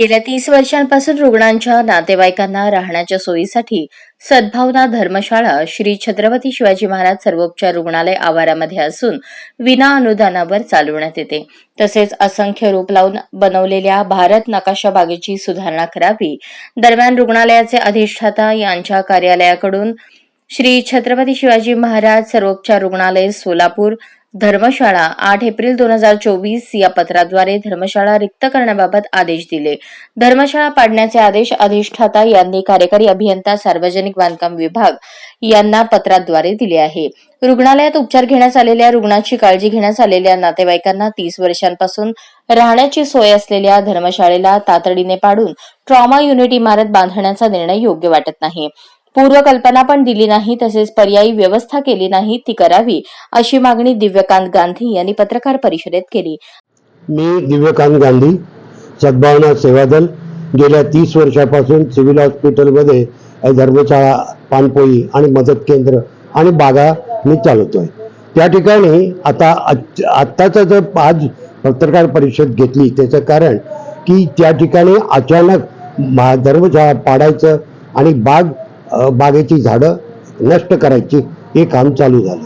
गेल्या तीस वर्षांपासून रुग्णांच्या नातेवाईकांना राहण्याच्या सोयीसाठी सद्भावना धर्मशाळा श्री छत्रपती शिवाजी महाराज सर्वोपचार रुग्णालय आवारामध्ये असून विना अनुदानावर चालवण्यात येते. तसेच असंख्य रूप लावून बनवलेल्या भारत नकाशा बागेची सुधारणा करावी. दरम्यान रुग्णालयाचे अधिष्ठाता यांच्या कार्यालयाकडून श्री छत्रपती शिवाजी महाराज सर्वोपचार रुग्णालय सोलापूर. धर्मशाळा आठ एप्रिल दोन हजार चोवीस या पत्राद्वारे धर्मशाळा रिक्त करण्याबाबत आदेश दिले. धर्मशाळा पाडण्याचे आदेश अधिष्ठाता यांनी कार्यकारी अभियंता सार्वजनिक बांधकाम विभाग यांना पत्राद्वारे दिले आहे. रुग्णालयात उपचार घेण्यास आलेल्या रुग्णाची काळजी घेण्यास आलेल्या नातेवाईकांना तीस वर्षांपासून राहण्याची सोय असलेल्या धर्मशाळेला तातडीने पाडून ट्रॉमा युनिट इमारत बांधण्याचा निर्णय योग्य वाटत नाही. पूर्वकल्पना पण दिली नाही तसेच पर्यायी व्यवस्था केली नाही ती करावी अशी मागणी दिव्यकांत गांधी यांनी पत्रकार परिषदेत केली. मी दिव्यकांत गांधी सद्भावना सेवा दल गेल्या तीस वर्षापासून सिव्हिल हॉस्पिटलमध्ये धर्मशाळा पानपोई आणि मदत केंद्र आणि बागा मी चालवतोय. त्या ठिकाणी आता आत्ताचा आत्ताचं जर आज पत्रकार परिषद घेतली त्याचं कारण की त्या ठिकाणी अचानक धर्मशाळा पाडायचं आणि बाग बागेची झाडं नष्ट करायची हे काम चालू झालं.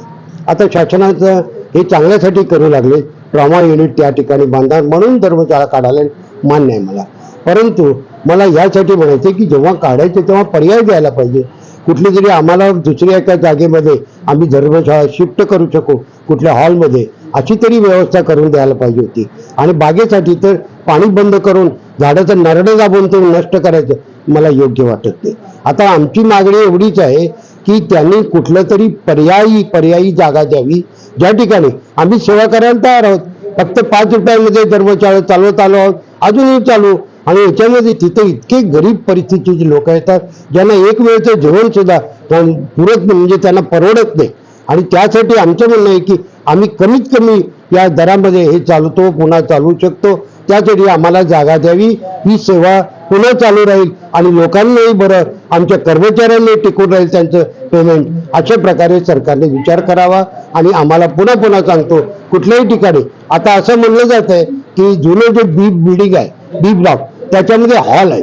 आता शासनाचं हे चांगल्यासाठी करू लागले. ट्रॉमा युनिट त्या ठिकाणी बांधा म्हणून धर्मशाळा काढायला मान्य आहे मला. परंतु मला यासाठी म्हणायचं की जेव्हा काढायचे तेव्हा पर्याय द्यायला पाहिजे. कुठली तरी आम्हाला दुसऱ्या एका जागेमध्ये आम्ही धर्मशाळा शिफ्ट करू शकू कुठल्या हॉलमध्ये अशी तरी व्यवस्था करून द्यायला पाहिजे होती. आणि बागेसाठी तर पाणी बंद करून झाडाचं नरडं दाबून ते नष्ट करायचं मला योग्य वाटत नाही. आता आमची मागणी एवढीच आहे की त्यांनी कुठलं तरी पर्यायी पर्यायी जागा द्यावी. ज्या ठिकाणी आम्ही सेवा करायला तयार आहोत फक्त पाच रुपयामध्ये धर्मशाळा चालवत आलो आहोत अजूनही चालू. आणि याच्यामध्ये तिथे इतके गरीब परिस्थितीचे लोक येतात ज्यांना एक वेळचं जेवण सुद्धा पुरत नाही म्हणजे त्यांना परवडत नाही. आणि त्यासाठी आमचं म्हणणं आहे की आम्ही कमीत कमी या दरामध्ये हे चालवतो पुन्हा चालवू शकतो. त्यासाठी आम्हाला जागा द्यावी. ही सेवा पुन्हा चालू राहील. आणि लोकांनाही बरं आमच्या कर्मचाऱ्यांनी टिकून राहील त्यांचं पेमेंट अशा प्रकारे सरकारने विचार करावा आणि आम्हाला पुन्हा पुन्हा सांगतो कुठल्याही ठिकाणी. आता असं म्हणलं जात आहे की जुनं जे बी बिल्डिंग आहे बी ब्लॉक त्याच्यामध्ये हॉल आहे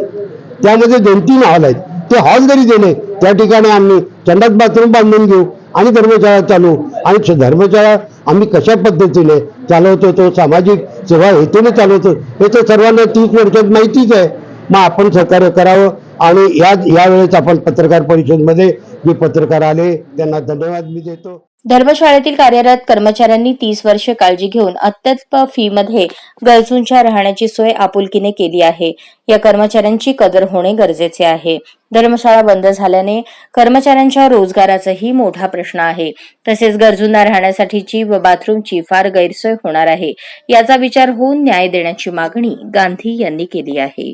त्यामध्ये दोन तीन हॉल आहेत. ते हॉल जरी दिले त्या ठिकाणी आम्ही संडास बाथरूम बांधून घेऊ आणि धर्मशाळा चालू आणि धर्मशाळा आम्ही कशा पद्धतीने चालवतो तो सामाजिक सेवा हेतूने चालवतो हे तर सर्वांना तीस वर्षात माहितीच आहे. मग आपण सहकार्य करावं. आणि या यावेळेस आपण पत्रकार परिषदेमध्ये जे पत्रकार आले त्यांना धन्यवाद मी देतो. धर्मशाळेतील कार्यरत कर्मचाऱ्यांनी तीस वर्षे काळजी घेऊन अत्यल्प फी मध्ये गरजूंच्या राहण्याची सोय आपुलकीने केली आहे. या कर्मचाऱ्यांची कदर होणे गरजेचे आहे. धर्मशाळा बंद झाल्याने कर्मचाऱ्यांच्या रोजगाराचाही मोठा प्रश्न आहे. तसेच गरजूंना राहण्यासाठीची व बाथरूमची फार गैरसोय होणार आहे. याचा विचार होऊन न्याय देण्याची मागणी गांधी यांनी केली आहे.